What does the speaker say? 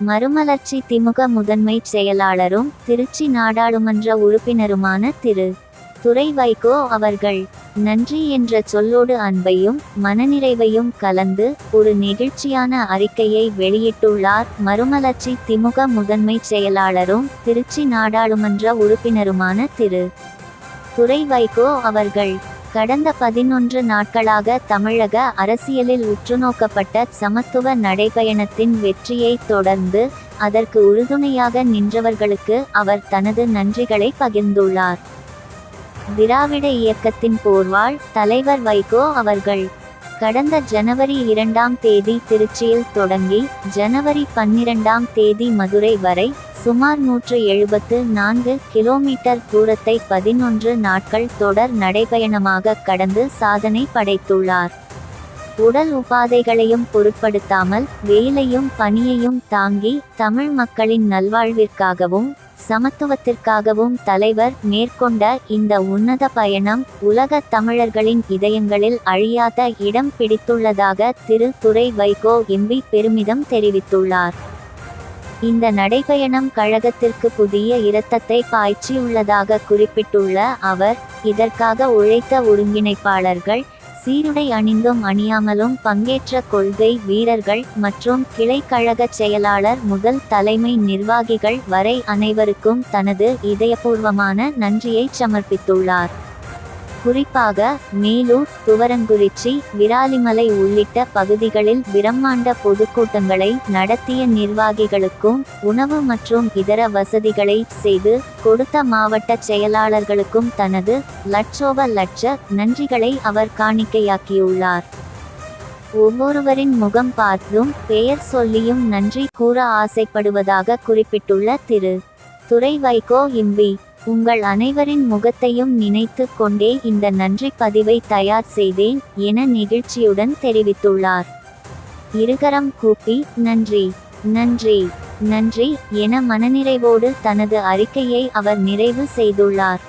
மறுமலர்ச்சி திமுக முதன்மைச் செயலாளரும் திருச்சி நாடாளுமன்ற உறுப்பினருமான திரு. துறை வைகோ அவர்கள். நன்றி என்ற சொல்லோடு அன்பையும் மனநிறைவையும் கலந்து ஒரு நெகிழ்ச்சியான அறிக்கையை வெளியிட்டுள்ளார். மறுமலர்ச்சி திமுக முதன்மைச் செயலாளரும் திருச்சி நாடாளுமன்ற உறுப்பினருமான திரு. துறை வைகோ அவர்கள். கடந்த பதினொன்று நாட்களாக தமிழக அரசியலில் உற்றுநோக்கப்பட்ட சமத்துவ நடைபயணத்தின் வெற்றியை தொடர்ந்து அதற்கு உறுதுணையாக நின்றவர்களுக்கு அவர் தனது நன்றிகளை பகிர்ந்துள்ளார். திராவிட இயக்கத்தின் போர்வாள் தலைவர் வைகோ அவர்கள் கடந்த ஜனவரி இரண்டாம் தேதி திருச்சியில் தொடங்கி ஜனவரி பன்னிரண்டாம் தேதி மதுரை வரை சுமார் நூற்று எழுபத்து நான்கு கிலோமீட்டர் தூரத்தை பதினொன்று நாட்கள் தொடர் நடைபயணமாக கடந்து சாதனை படைத்துள்ளார். உடல் உபாதைகளையும் பொருட்படுத்தாமல் வெயிலையும் பனியையும் தாங்கி தமிழ் மக்களின் நல்வாழ்விற்காகவும் சமத்துவத்திற்காகவும் தலைவர் மேற்கொண்ட இந்த உன்னத பயணம் உலக தமிழர்களின் இதயங்களில் அழியாத இடம் பிடித்துள்ளதாக திரு. துரை வைகோ எம்பி பெருமிதம் தெரிவித்துள்ளார். இந்த நடைபயணம் கழகத்திற்கு புதிய இரத்தத்தை பாய்ச்சியுள்ளதாக குறிப்பிட்டுள்ள அவர் இதற்காக உழைத்த ஒருங்கிணைப்பாளர்கள் சீருடை அணிந்தும் அணியாமலும் பங்கேற்ற கொள்கை வீரர்கள் மற்றும் கிளைக்கழக செயலாளர் முதல் தலைமை நிர்வாகிகள் வரை அனைவருக்கும் தனது இதயபூர்வமான நன்றியை சமர்ப்பித்துள்ளார். குறிப்பாக மேலூர் துவரங்குறிச்சி விராலிமலை உள்ளிட்ட பகுதிகளில் பிரம்மாண்ட பொதுக்கூட்டங்களை நடத்திய நிர்வாகிகளுக்கும் உணவு மற்றும் இதர வசதிகளை செய்து கொடுத்த மாவட்ட செயலாளர்களுக்கும் தனது லட்சோப லட்ச நன்றிகளை அவர் காணிக்கையாக்கியுள்ளார். ஒவ்வொருவரின் முகம் பார்த்தும் பெயர் சொல்லியும் நன்றி கூற ஆசைப்படுவதாக குறிப்பிட்டுள்ள திரு. துரை வைகோ இம்பி உங்கள் அனைவரின் முகத்தையும் நினைத்து கொண்டே இந்த நன்றி பதிவை தயார் செய்தேன் என நெகிழ்ச்சியுடன் தெரிவித்துள்ளார். இருகரம் கூப்பி நன்றி நன்றி நன்றி என மனநிறைவோடு தனது அறிக்கையை அவர் நிறைவு செய்துள்ளார்.